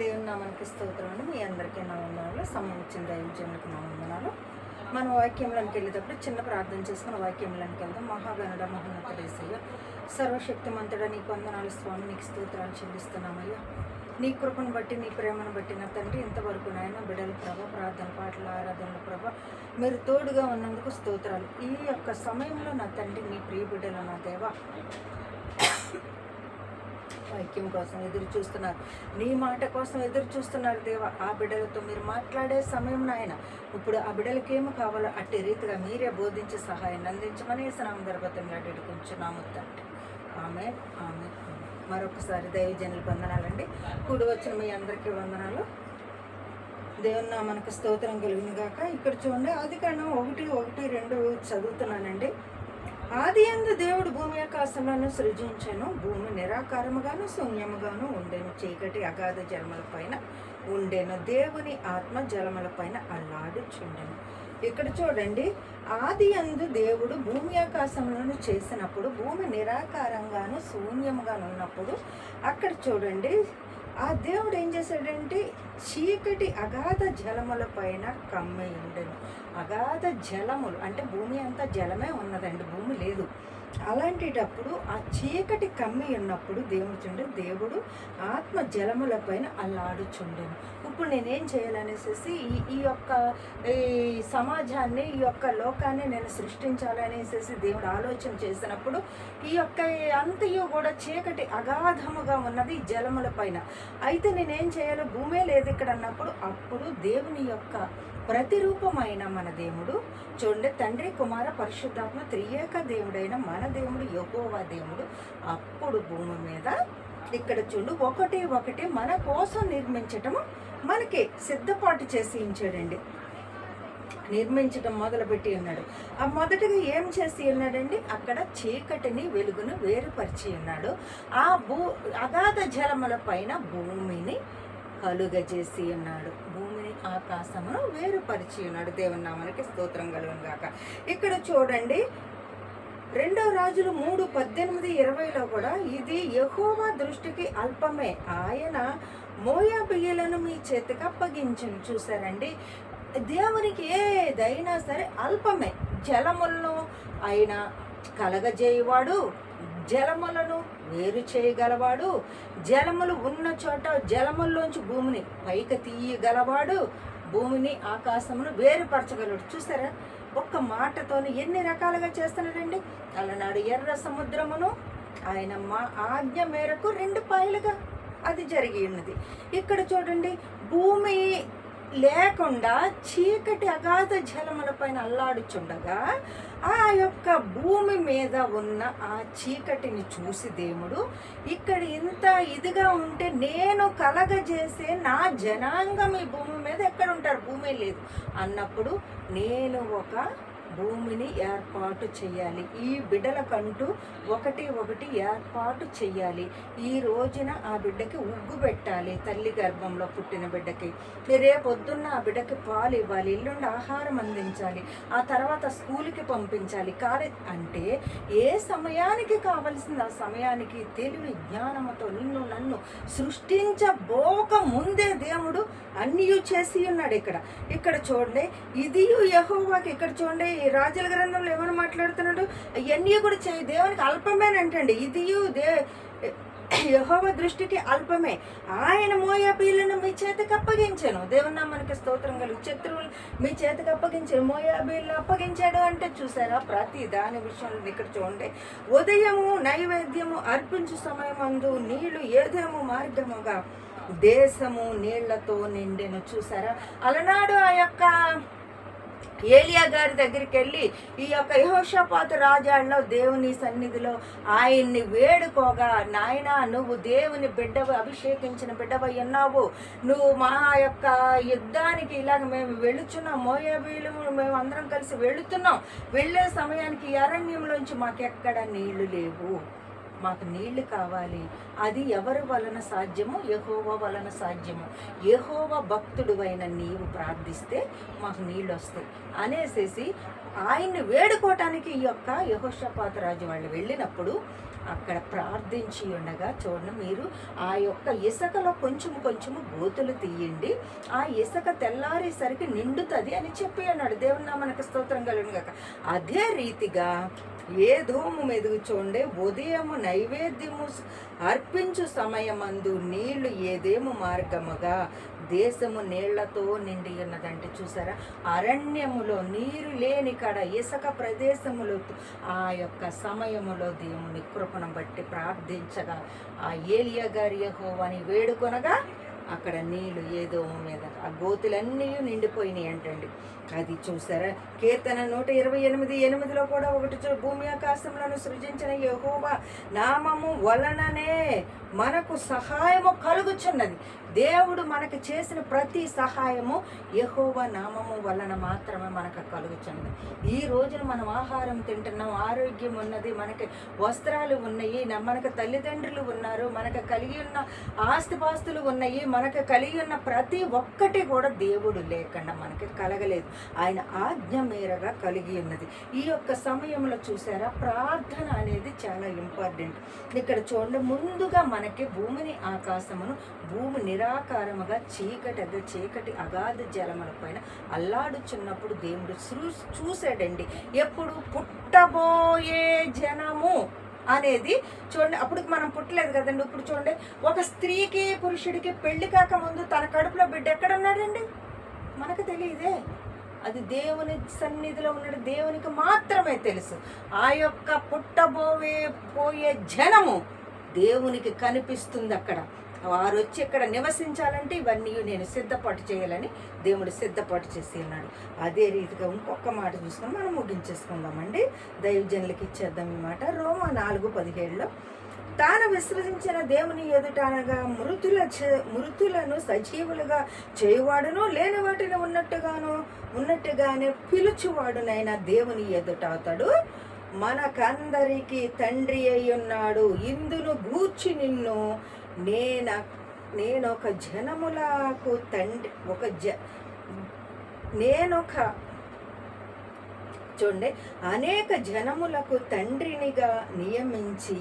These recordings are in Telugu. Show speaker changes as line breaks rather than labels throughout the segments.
దేవుని నామానికి స్తోత్రం అండి. మీ అందరికీ నా వందనాలు. సమయం ఇచ్చిన దైవజనులకు నా వందనాలు. మనం వాక్యంలోనికి వెళ్ళేటప్పుడు చిన్న ప్రార్థన చేసుకుని వాక్యంలోనికి వెళ్దాం. మహాగణుడ మహోన్నతుడేసయ్య సర్వశక్తిమంతుడ నీకు వందనాలు స్వామి నీకు స్తోత్రాలు చెల్లిస్తున్నామయ్యా. నీ కృపను బట్టి నీ ప్రేమను బట్టి నా తండ్రి ఇంతవరకు నాయన బిడల ప్రభ ప్రార్థన పాటల ఆరాధనల ప్రభ మీరు తోడుగా ఉన్నందుకు స్తోత్రాలు. ఈ యొక్క సమయంలో నా తండ్రి నీ ప్రియ బిడ్డల నా దేవా వాక్యం కోసం ఎదురు చూస్తున్నారు. నీ మాట కోసం ఎదురు చూస్తున్నారు దేవ. ఆ బిడ్డలతో మీరు మాట్లాడే సమయం నాయన. ఇప్పుడు ఆ బిడ్డలకి ఏమి కావాలో అట్టి రీతిగా మీరే బోధించి సహాయాన్ని అందించమని స్నామ దర్భతం కొంచెం తండ్రి. ఆమె ఆమె మరొకసారి దైవజనులు వందనాలండి. కూడి వచ్చిన మీ అందరికీ వందనాలు. దేవుని మనకు స్తోత్రం కలిగిన గాక. ఇక్కడ చూడండి అది కాండం ఒకటి ఒకటి రెండు చదువుతున్నానండి. ఆది అందు దేవుడు భూమి ఆకాశములను సృజించెను. భూమి నిరాకారముగాను శూన్యముగాను ఉండెను. చీకటి అగాధ జలముల పైన ఉండెను. దేవుని ఆత్మ జలముల పైన అల్లాడుచుండెను. ఇక్కడ చూడండి ఆది అందు దేవుడు భూమి ఆకాశములను చేసినప్పుడు భూమి నిరాకారంగాను శూన్యముగాను ఉన్నప్పుడు అక్కడ చూడండి ఆ దేవుడు ఏం చేశాడంటే చీకటి అగాధ జలముల పైన కమ్మి ఉండను అగాధ జలములు అంటే భూమి అంతా జలమే ఉన్నదండి భూమి లేదు. అలాంటిటప్పుడు ఆ చీకటి కమ్మి ఉన్నప్పుడు దేవుడు చుండే దేవుడు ఆత్మ జలముల పైన అల్లాడుచుండెను. ఇప్పుడు నేనేం చేయాలనేసి ఈ ఈ యొక్క ఈ సమాజాన్ని ఈ యొక్క లోకాన్ని నేను సృష్టించాలనేసి దేవుడు ఆలోచన చేసినప్పుడు ఈ యొక్క అంతయు కూడా చీకటి అగాధముగా ఉన్నది ఈ జలముల పైన అయితే నేనేం చేయాలి? భూమే లేదు ఇక్కడ అన్నప్పుడు అప్పుడు దేవుని యొక్క ప్రతిరూపమైన మన దేవుడు చూడండి తండ్రి కుమార పరిశుద్ధాత్మ త్రియేక దేవుడైన మన దేవుడు యహోవా దేవుడు అప్పుడు భూమి మీద ఇక్కడ చూడు ఒకటి ఒకటి మన కోసం నిర్మించటము మనకి సిద్ధపాటు చేసి ఉంచాడండి. నిర్మించడం మొదలుపెట్టి ఉన్నాడు. ఆ మొదటగా ఏం చేసి ఉన్నాడండి? అక్కడ చీకటిని వెలుగును వేరుపరిచి ఉన్నాడు. ఆ భూ అగాధ జలముల పైన భూమిని కలుగజేసి ఉన్నాడు. భూమిని ఆకాశమును వేరుపరిచి ఉన్నాడు. దేవుని నామానికి స్తోత్రం కలుగును గాక. ఇక్కడ చూడండి రెండో రాజులు మూడు పద్దెనిమిది ఇరవైలో కూడా ఇది యహోవా దృష్టికి అల్పమే. ఆయన మోయాబియ్యలను మీ చేతికి అప్పగించను. చూసారండి దేవునికి ఏదైనా సరే అల్పమే. జలములను ఆయన కలగజేయవాడు. జలములను వేరు చేయగలవాడు. జలములు ఉన్న చోట జలముల్లోంచి భూమిని పైకి తీయగలవాడు. భూమిని ఆకాశమును వేరుపరచగలడు. చూసారా ఒక్క మాటతోని ఎన్ని రకాలుగా చేస్తున్నాడండి? అలనాడు ఎర్ర సముద్రమును ఆయన మా ఆజ్ఞ మేరకు రెండు పాయలుగా అది జరిగి ఉన్నది. ఇక్కడ చూడండి భూమి లేకుండా చీకటి అగాధ జలముల పైన అల్లాడుచుండగా ఆ యొక్క భూమి మీద ఉన్న ఆ చీకటిని చూసి దేవుడు ఇక్కడ ఇంత ఇదిగా ఉంటే నేను కలగజేసే నా జనాంగం ఈ భూమి మీద ఎక్కడ ఉంటారు? భూమి లేదు. అన్నప్పుడు నేను ఒక భూమిని ఏర్పాటు చేయాలి. ఈ బిడ్డలకంటూ ఒకటి ఒకటి ఏర్పాటు చేయాలి. ఈ రోజున ఆ బిడ్డకి ఉగ్గు పెట్టాలి తల్లి గర్భంలో పుట్టిన బిడ్డకి. రేపొద్దున్న ఆ బిడ్డకి పాలు ఇవ్వాలి ఎల్లుండి ఆహారం అందించాలి ఆ తర్వాత స్కూల్కి పంపించాలి. కాలే అంటే ఏ సమయానికి కావలసింది? ఆ సమయానికి తెలివి జ్ఞానముతో నిన్ను నన్ను సృష్టించబోక ముందే దేవుడు అన్నీ చేసి ఉన్నాడు ఇక్కడ. ఇక్కడ చూడండి ఇది యహోవాకి ఇక్కడ చూడండి రాజుల గ్రంథంలో ఏమని మాట్లాడుతున్నాడు? ఇవన్నీ కూడా చేయి. దేవునికి అల్పమేనంటండి. ఇది దే యహోవ దృష్టికి అల్పమే. ఆయన మోయాబీలను మీ చేతికి అప్పగించాను. దేవుని మనకి స్తోత్రం కలిగి. శత్రువులు మీ చేతికి అప్పగించాను. మోయాబీళ్ళు అప్పగించాడు అంటే చూసారా? ప్రతి దాని విషయంలో ఇక్కడ చూడండి. ఉదయము నైవేద్యము అర్పించు సమయమందు నీళ్ళు ఏదేమో మార్గముగా? దేశము నీళ్ళతో నిండెను. చూసారా? అలనాడు ఆ యొక్క ఏలియా గారి దగ్గరికి వెళ్ళి ఈ యొక్క యహోషపాత రాజాల్లో దేవుని సన్నిధిలో ఆయన్ని వేడుకోగా. నాయన నువ్వు దేవుని బిడ్డ అభిషేకించిన బిడ్డవై ఉన్నావు. నువ్వు మా యొక్క యుద్ధానికి ఇలాగ మేము వెళుచున్నాం. మోయాబీలు మేము అందరం కలిసి వెళుతున్నాం. వెళ్ళే సమయానికి అరణ్యంలోంచి మాకెక్కడ నీళ్ళు లేవు. మాకు నీళ్ళు కావాలి. అది ఎవరి వలన సాధ్యము? యహోవ వలన సాధ్యము. యహోవ భక్తుడు అయిన నీవు ప్రార్థిస్తే మాకు నీళ్ళు వస్తాయి అనేసేసి ఆయన్ని వేడుకోవటానికి ఈ యొక్క యహోషపాత రాజు వాళ్ళు వెళ్ళినప్పుడు అక్కడ ప్రార్థించి ఉండగా చూడండి మీరు ఆ యొక్క ఇసుకలో కొంచెం కొంచెము గోతులు తీయండి. ఆ ఇసుక తెల్లారేసరికి నిండుతుంది అని చెప్పి అన్నాడు. దేవుని నామనకు స్తోత్రం కలిగిన అదే రీతిగా ఏ ధూము మెదుగు చూడండి ఉదయము నైవేద్యము అర్పించు సమయమందు నీళ్ళు ఏదేము మార్గముగా దేశము నీళ్ళతో నిండి ఉన్నదంటే చూసారా? అరణ్యములో నీరు లేని అక్కడ ఇసుక ప్రదేశములో ఆ యొక్క సమయములో దేవుని కృపను బట్టి ప్రార్థించగా ఆ ఏలియా గారి యెహోవాని వేడుకొనగా అక్కడ నీళ్ళు ఏదో మీద ఆ గోతులన్నీ నిండిపోయినాయి అంటండి అది చూసారా? కీర్తన నూట ఇరవై ఎనిమిది ఎనిమిదిలో కూడా ఒకటి చూ భూమి ఆకాశంలో సృజించిన యహోవా నామము వలననే మనకు సహాయము కలుగుచున్నది. దేవుడు మనకు చేసిన ప్రతి సహాయము యెహోవా నామము వలన మాత్రమే మనకు కలుగుచున్నది. ఈ రోజున మనం ఆహారం తింటున్నాం ఆరోగ్యం ఉన్నది మనకి వస్త్రాలు ఉన్నాయి మనకు తల్లిదండ్రులు ఉన్నారు మనకు కలిగి ఉన్న ఆస్తిపాస్తులు ఉన్నాయి మనకు కలిగి ఉన్న ప్రతి ఒక్కటి కూడా దేవుడు లేకుండా మనకి కలగలేదు. ఆయన ఆజ్ఞ మేరగా కలిగి ఉన్నది. ఈ యొక్క సమయంలో చూసారా? ప్రార్థన అనేది చాలా ఇంపార్టెంట్. ఇక్కడ చూడండి ముందుగా మనకి భూమిని ఆకాశమును భూమి నిరాకారముగా చీకటిగా చీకటి అగాధ జలముల పైన అల్లాడుచున్నప్పుడు దేవుడు చూ- చూశాడండి. ఎప్పుడు పుట్టబోయే జనము అనేది చూడండి అప్పుడు మనం పుట్టలేదు కదండి. ఇప్పుడు చూడండి ఒక స్త్రీకి పురుషుడికి పెళ్ళి కాక ముందు తన కడుపులో బిడ్డ ఎక్కడ ఉన్నాడండి మనకు తెలియదే. అది దేవుని సన్నిధిలో ఉన్నాడు. దేవునికి మాత్రమే తెలుసు. ఆ యొక్క పుట్టబోయే పోయే జనము దేవునికి కనిపిస్తుంది అక్కడ. వారు వచ్చి ఇక్కడ నివసించాలంటే ఇవన్నీ నేను సిద్ధపాటు చేయాలని దేవుడు సిద్ధపాటు చేసి ఉన్నాడు. అదే రీతిగా ఇంకొక మాట చూసుకొని మనం ముగించేసుకుందామండి. దైవజనులకి ఇచ్చేద్దాం ఈ మాట. రోమా నాలుగు పదిహేడులో తాను విసర్జించిన దేవుని ఎదుట అనగా మృతుల చే- మృతులను సజీవులుగా చేయువాడును లేని వాటిని ఉన్నట్టుగాను ఉన్నట్టుగానే పిలుచువాడునైనా దేవుని ఎదుట అతడు మనకందరికీ తండ్రి అయి ఉన్నాడు. ఇందును గూర్చి నిన్ను నేను నేనొక జనములకు తండ్రి ఒక జ నేనొక చూడండి అనేక జనములకు తండ్రినిగా నియమించి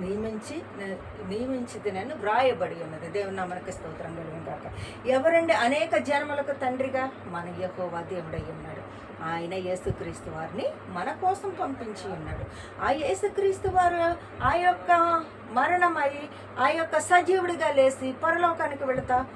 నియమించి నియమించిదినని వ్రాయబడి ఉన్నది. దేవుని నామనకి స్తోత్రం కలిగిన కాక ఎవరండి అనేక జన్మలకు తండ్రిగా? మన యహోవా దేవుడై ఉన్నాడు. ఆయన యేసుక్రీస్తు వారిని మన కోసం పంపించి ఉన్నాడు. ఆ యేసుక్రీస్తు వారు ఆ యొక్క మరణమై ఆ యొక్క సజీవుడిగా లేచి పరలోకానికి వెళతా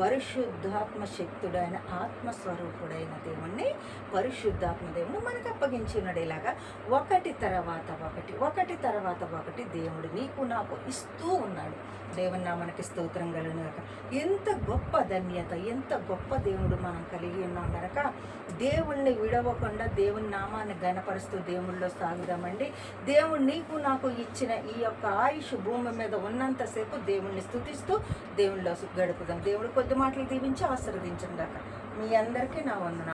పరిశుద్ధాత్మ శక్తుడైన ఆత్మస్వరూపుడైన దేవుణ్ణి పరిశుద్ధాత్మ దేవుడు మనకు అప్పగించినాడు ఇలాగా ఒకటి తర్వాత ఒకటి ఒకటి తర్వాత ఒకటి దేవుడు నీకు నాకు ఇస్తూ ఉన్నాడు. దేవుని నామనకి స్తోత్రం కలుగునక ఎంత గొప్ప ధన్యత ఎంత గొప్ప దేవుడు మనం కలిగి ఉన్నాం కనుక దేవుణ్ణి విడవకుండా దేవుని నామాన్ని గనపరుస్తూ దేవుళ్ళలో సాగుదామండి. దేవుడు నీకు నాకు ఇచ్చిన ఈ యొక్క ఆయుష్ భూమి మీద ఉన్నంతసేపు దేవుణ్ణి స్థుతిస్తూ దేవుళ్ళలో గడుపుదాం. దేవుడు కొద్ది మాటలు దీవించి ఆశీర్వదించండి మీ అందరికీ నా వందన